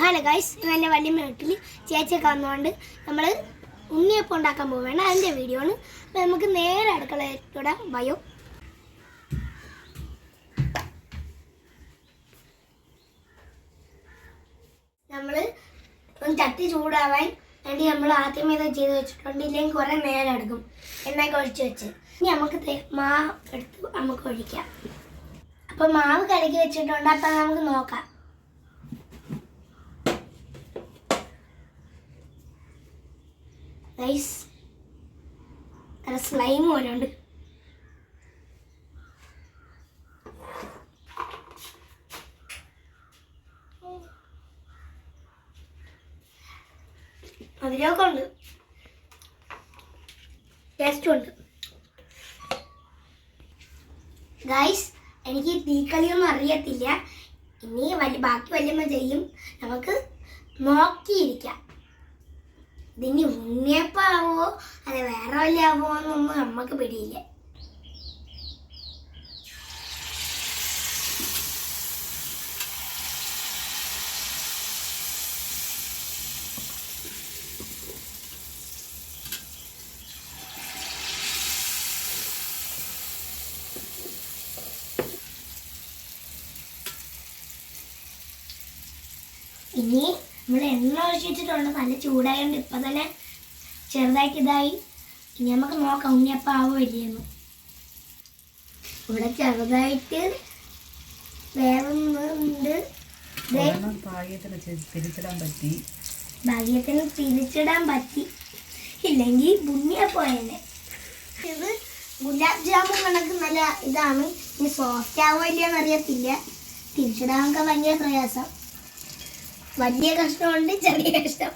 Hello guys ഇന്ന് എന്റെ വലിയ വീട്ടിൽ ചേച്ചിയൊക്കെ വന്നുകൊണ്ട് നമ്മൾ ഉണ്ണിയപ്പം ഉണ്ടാക്കാൻ പോവുകയാണ്. അതിന്റെ വീഡിയോ ആണ് അപ്പോൾ നമുക്ക് നേരെ അടുക്കളയിലൂടെ ബയോ നമ്മൾ ഒന്ന് ചട്ടി ചൂടാവാൻ വേണ്ടി നമ്മൾ ആദ്യം ഇത് ചെയ്ത് വെച്ചിട്ടുണ്ട്. ഇല്ലെങ്കിൽ കുറേ നേരം എടുക്കും. എണ്ണയൊക്കെ ഒഴിച്ച് വെച്ച്. ഇനി നമുക്ക് മാവ് എടുത്ത് നമുക്ക് ഒഴിക്കാം. അപ്പോൾ മാവ് കലക്കി വെച്ചിട്ടുണ്ട്. അപ്പം നമുക്ക് നോക്കാം. ഗൈസ് നല്ല സ്ലൈം പോലെ ഉണ്ട്. അതിലൊക്കെ ഉണ്ട് ടേസ്റ്റും ഉണ്ട്. ഗൈസ് എനിക്ക് തീക്കളിയൊന്നും അറിയത്തില്ല. ഇനി വലിയ ബാക്കി വല്യമ്മ ചെയ്യും. നമുക്ക് നോക്കിയിരിക്കാം. ഇതിന് ഉണ്ണിയപ്പാവോ അല്ല വേറെ വല്ല ആവോ എന്നൊന്നും നമുക്ക് പിടിയില്ല. ഇനി നമ്മൾ എണ്ണ ഒഴിച്ചിട്ടുണ്ട് നല്ല ചൂടായതുകൊണ്ട് ഇപ്പം തന്നെ ചെറുതായിട്ട് ഇതായി. ഇനി നമുക്ക് നോക്കാം ഉണ്ണിയപ്പം ആവോ ഇല്ലയെന്ന് ഇവിടെ ചെറുതായിട്ട് വേവുന്നുണ്ട് തിരിച്ചിടാൻ ഭാഗ്യത്തിന് തിരിച്ചിടാൻ പറ്റി. ഇല്ലെങ്കിൽ ഉണ്ണിയപ്പോയല്ലേ ഇത് ഗുലാബ് ജാമുൻ കണക്ക് നല്ല ഇതാണ്. ഇനി സോഫ്റ്റ് ആവോ ഇല്ലയെന്ന് അറിയത്തില്ല തിരിച്ചിടാനൊക്കെ ഭയങ്കര പ്രയാസം. വലിയ കഷ്ണമുണ്ട് ചെറിയ കഷ്ടം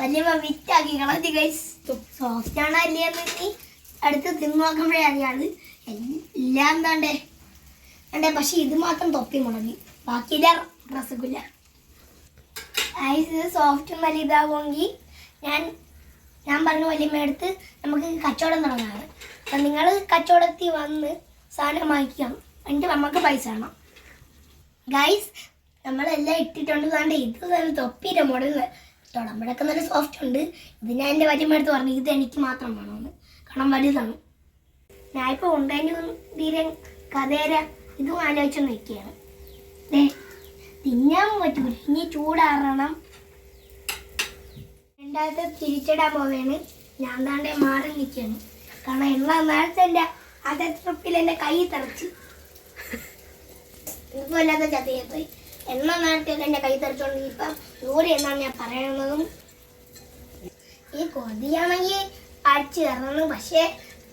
വലിയ വിറ്റാക്കി കളഞ്ഞു ഗൈസ് സോഫ്റ്റ് ആണോ അല്ലയെന്ന് ഇനി അടുത്ത് തിന്നു നോക്കുമ്പോഴേ അറിയാണ് എല്ലാം എന്താണ്ടേ വേണ്ടേ പക്ഷെ ഇത് മാത്രം തൊപ്പി മുടങ്ങി. ബാക്കിയില്ല രസഗുല്ല ഐസ് സോഫ്റ്റും വലിയ ഇതാവുമെങ്കിൽ ഞാൻ ഞാൻ പറഞ്ഞ വലിയമ്മയടുത്ത് നമുക്ക് കച്ചവടം തുടങ്ങാണ് അപ്പം നിങ്ങൾ കച്ചവടത്തിൽ വന്ന് സാധനം വാങ്ങിക്കാം. എന്നിട്ട് നമുക്ക് പൈസ വേണം. ഗൈസ് നമ്മളെല്ലാം ഇട്ടിട്ടുണ്ട്. താണ്ട് ഇത് തന്നെ തൊപ്പിയുടെ മോഡൽ തുടമ്പടക്കം നല്ല സോഫ്റ്റ് ഉണ്ട്. ഇത് ഞാൻ എന്റെ വലിയമ്മടുത്ത് പറഞ്ഞു ഇത് എനിക്ക് മാത്രം വേണമെന്ന് കാരണം വലുതാണ്. ഞാൻ ഇപ്പോൾ ഉണ്ടതിന് തീരെ കഥേര ഇതും ആലോചിച്ച് നിൽക്കുകയാണ്. തിന്നാൻ പറ്റൂല ഇനി ചൂടാറണം. രണ്ടാമത്തെ തിരിച്ചിടാൻ പോവുകയാണ് ഞാൻ താണ്ടേ മാറി നിൽക്കുകയാണ്. കാരണം എന്നാൽ നേരത്തെ എന്റെ ട്രിപ്പിൽ എന്റെ കൈ തറച്ച്. ഇതുപോലത്തെ ചതിയെ പോയി. എണ്ണ നേരത്തെ എന്റെ കൈ തെറിച്ചോണ്ട് ഇപ്പം ദൂരെ എന്നാണ് ഞാൻ പറയണതും? ഈ കൊതിയാണെങ്കിൽ അടിച്ചു കയറണം പക്ഷേ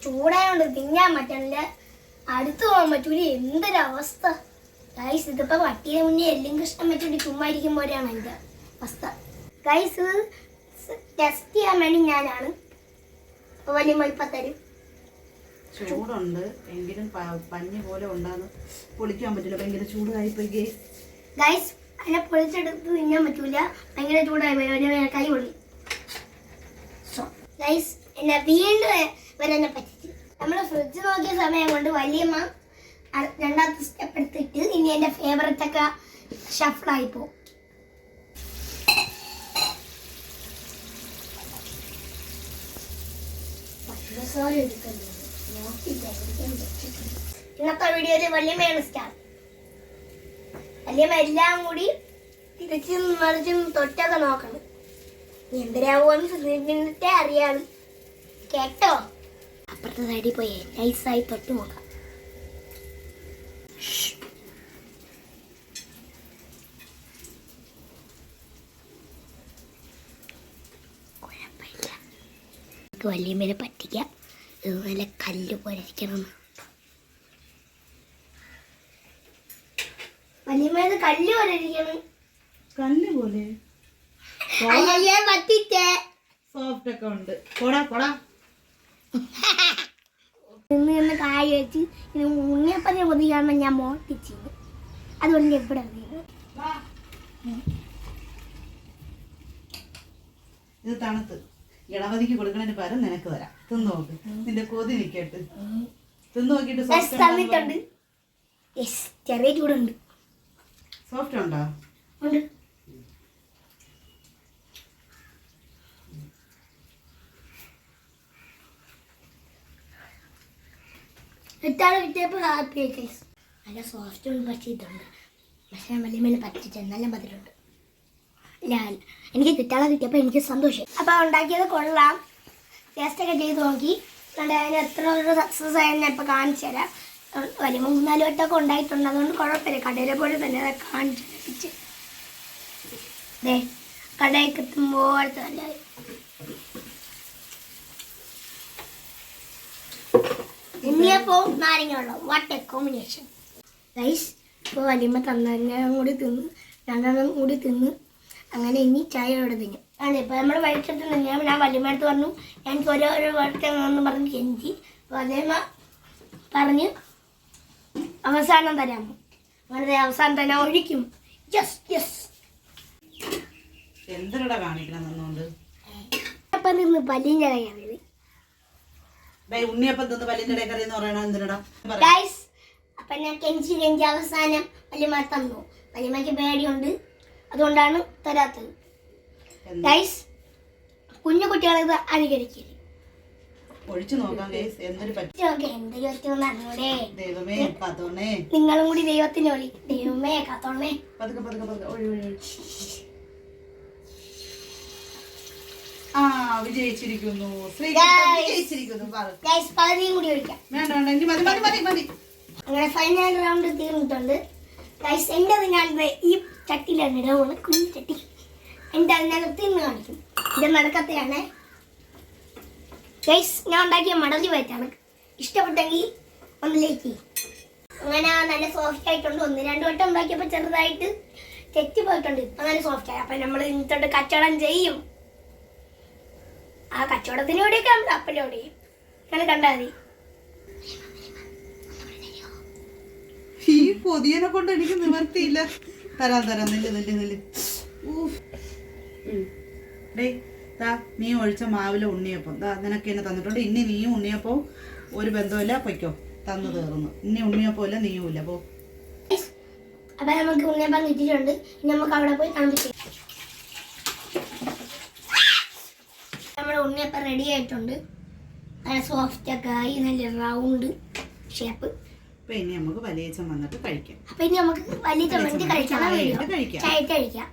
ചൂടായോണ്ട് തിന്നാൻ പറ്റണില്ല. അടുത്ത് പോകാൻ പറ്റൂല. എന്തൊരവസ്ഥ? ഗൈസ് ഇതിപ്പോ പട്ടിയെ മുന്നേ എല്ലാം കൃഷ്ണം വെച്ചിട്ട് ചുമ്മാ ഇരിക്കുമ്പോഴാണ് എന്റെ അവസ്ഥ. ഗൈസ് ടെസ്റ്റ് ചെയ്യാൻ വേണ്ടി ഞാനാണ്. ചൂടുണ്ട്. എങ്കിലും പഞ്ഞി പോലെ ഉണ്ടാകും പൊളിക്കാൻ പറ്റില്ല. ഭയങ്കര ചൂടായിപ്പോയി ഗേസ് ഗൈസ് അതിനെ പൊളിച്ചെടുത്ത് തിന്നാൻ പറ്റൂല. ഭയങ്കര ചൂടായി പോയി. കൈ പൊളി ഗൈസ് എന്നെ വീണ്ടും വരെന്നെ പറ്റിച്ചു. നമ്മൾ ഫ്രിഡ്ജ് നോക്കിയ സമയം കൊണ്ട് വലിയമ്മ രണ്ടാമത്തെ സ്റ്റെപ്പ് എടുത്തിട്ട് ഇനി എന്റെ ഫേവററ്റ് ഒക്കെ ഷഫിളായി പോകും. ഇന്നത്തെ വീഡിയോയിൽ വല്യമ്മയാണ് സ്റ്റാർ വല്യമ്മ എല്ലാം കൂടി തിരിച്ചും മറിച്ചും തൊട്ടൊക്കെ നോക്കണം. എന്തരാവുമെന്ന് ശ്രദ്ധിച്ചിട്ടേ അറിയാം കേട്ടോ? അപ്പുറത്തെ സൈഡിൽ പോയി നൈസായി തൊട്ട് നോക്കാം. കുഴപ്പമില്ല. വല്യമ്മേനെ പറ്റിക്കാം. ഇത് നല്ല കല്ല് പോലെ ഇരിക്കണം. വല്യമ്മേനെ കല്ല് പോലെ ഇരിക്കണം കല്ല് പോലെ? സോഫ്റ്റ് ഒക്കെ ഉണ്ട്. പോടാ പോടാ നിന്ന് നിന്ന് കായ വെച്ച് ഇത് ഉണ്ണിയപ്പനെ ഞാൻ മോട്ടിച്ചു അതുകൊണ്ട് എവിടെ. ഇത് തണുത്ത്. ഗണപതിക്ക് കൊടുക്കണതിന് പകരം നിനക്ക് തരാം. തിന്നു നോക്ക്. നിന്റെ കൊതി നിക്കട്ട്. തിന്നു യെസ് ചെറിയ ചൂടുണ്ട്. സോഫ്റ്റ് ഉണ്ടോ? നല്ല സോഫ്റ്റ് ഉണ്ട് പക്ഷേ ഇതുണ്ട്. പക്ഷേ വലിയ മേലെ പറ്റിച്ചത് നല്ല മധുരമുണ്ട് ഞാൻ എനിക്ക് കിട്ടാതെ കിട്ടിയപ്പോൾ എനിക്ക് സന്തോഷം. അപ്പോൾ ഉണ്ടാക്കിയത് കൊള്ളാം. ടേസ്റ്റൊക്കെ ചെയ്ത് നോക്കി. അതിന് എത്ര സക്സസ് ആയെന്ന് ഞാൻ ഇപ്പോൾ കാണിച്ചു തരാം. വലിയ മൂന്നാൽ വട്ടമൊക്കെ ഉണ്ടായിട്ടുണ്ട്. അതുകൊണ്ട് കുഴപ്പമില്ല. കടയിലെ പോലെ തന്നെ അത് കാണിച്ച് കടയൊക്കെ ദേ കടയിൽ എത്തുമ്പോഴത്തെ നല്ല ഉണ്ണിയപ്പോ നാരങ്ങ വെള്ളം വാട്ട് എ കോമ്പിനേഷൻ റൈസ് ഇപ്പോൾ വലിയമ്മ തന്നെല്ലാം കൂടി തിന്ന് രണ്ടെണ്ണം കൂടി തിന്ന് അങ്ങനെ ഇനി ചായ ഇവിടെ തിന്നും. ആണ് ഇപ്പോൾ നമ്മൾ വഴിച്ചെടുത്ത് ഞാൻ ഞാൻ വലിയമ്മ പറഞ്ഞു ഞാൻ ഓരോ ഓരോ വർത്തം പറഞ്ഞു കെഞ്ചി. അപ്പോൾ അതേമ്മ പറഞ്ഞ് അവസാനം തരാം. വളരെ അവസാനം തന്നെ ഒഴിക്കും. യെസ് യെസ് എന്തിനടാ കാണിക്കണം നിന്നുകൊണ്ട് അപ്പം നിന്ന് പല്ലിന്റെ ഉണ്ണിയപ്പം തിന്ന് ഇടയിൽ കറി എന്ന് പറയണ എന്തിനടാ? പറ. ഗൈസ് അപ്പം ഞാൻ കെഞ്ചി കെഞ്ചി അവസാനം വലിയമ്മ തന്നു. വലിയമ്മയ്ക്ക് പേടിയുണ്ട്. അതുകൊണ്ടാണ് തരാത്തത്? ഗൈസ് കുഞ്ഞു കുട്ടികളെ ഇത് അനുകരിക്കരുത്. ഒഴിച്ചു നോക്കാം കേസ് എന്തൊരു ദൈവമേ കത്തോണേ നിങ്ങളും കൂടി ദൈവത്തിന് ഒളി. ദൈവമേ കത്തോണേ പതുക്കെ പതുക്കെ പതുക്കെ. ഒഴി ഒഴി. ആ വിജയിച്ചിരിക്കുന്നു. വിജയിച്ചിരിക്കുന്നു. പകുതിയും കൂടി ഒഴിക്കാം. വേണ്ട വേണ്ട. ഇനി മതി മതി മതി മതി. അങ്ങനെ ഫൈനൽ റൗണ്ട് തീർന്നിട്ടുണ്ട്. ഗൈസ് എന്റെ അതിനകത്ത് ഈ ചട്ടിയിലാണ് ഇടമാണ് കുഞ്ഞു ചട്ടി. എന്റെ അതിനകത്ത് കാണിക്കും. ഇത് നടക്കത്തെയാണ് ഗൈസ് ഞാൻ ഉണ്ടാക്കിയ മടലി വയറ്റാണ്. ഇഷ്ടപ്പെട്ടെങ്കിൽ ഒന്ന് ലൈക്ക് ചെയ്യും. അങ്ങനെ നല്ല സോഫ്റ്റ് ആയിട്ടുണ്ട്. ഒന്ന് രണ്ട് വട്ടം ഉണ്ടാക്കിയപ്പോൾ ചെറുതായിട്ട് തെറ്റി പോയിട്ടുണ്ട്. ഇപ്പം നല്ല സോഫ്റ്റ് ആയി. അപ്പം നമ്മൾ ഇന്നത്തോട്ട് കച്ചവടം ചെയ്യും. ആ കച്ചവടത്തിന് കൂടിയൊക്കെ നമ്മൾ അപ്പലോട് ഞാൻ കണ്ടാൽ മതി. ഈ പൊതിയനെ കൊണ്ട് എനിക്ക് നിവർത്തിയില്ല. തരാം തരാം. നെല്ല് നെല്ല് നെല്ല്. ഊഫ്. ദാ നീ ഒഴിച്ച മാവിലെ ഉണ്ണിയപ്പം. ദാ നിനക്ക് എന്നെ തന്നിട്ടുണ്ട്. ഇനി നീയും ഉണ്ണിയപ്പവും ഒരു ബന്ധമില്ല പൊയ്ക്കോ. തന്നു തീർന്നു. ഇനി ഉണ്ണിയപ്പം ഇല്ല നീയും ഇല്ല പോ. അപ്പൊ നമുക്ക് ഉണ്ണിയപ്പം കിട്ടിയിട്ടുണ്ട്. ഇനി നമുക്ക് അവിടെ പോയി കാണിച്ചു നമ്മുടെ ഉണ്ണിയപ്പം റെഡി ആയിട്ടുണ്ട്. നല്ല സോഫ്റ്റ് ഒക്കെ ആയി നല്ല റൗണ്ട് ഷേപ്പ് അപ്പൊ ഇനി നമുക്ക് വലിയച്ഛൻ വന്നിട്ട് കഴിക്കാം. അപ്പൊ ഇനി നമുക്ക് വലിയ ചമ്മന്തി കഴിക്കണം ചായ വീഡിയോ ഇട്ട് കഴിക്കാം. കഴിക്കാം.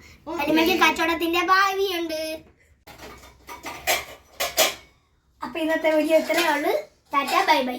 കച്ചവടത്തിന്റെ ഭാവിയുണ്ട് അപ്പൊ ഇന്നത്തെ വീഡിയോ ഇത്രയേ ഉള്ളൂ. Tata bye bye.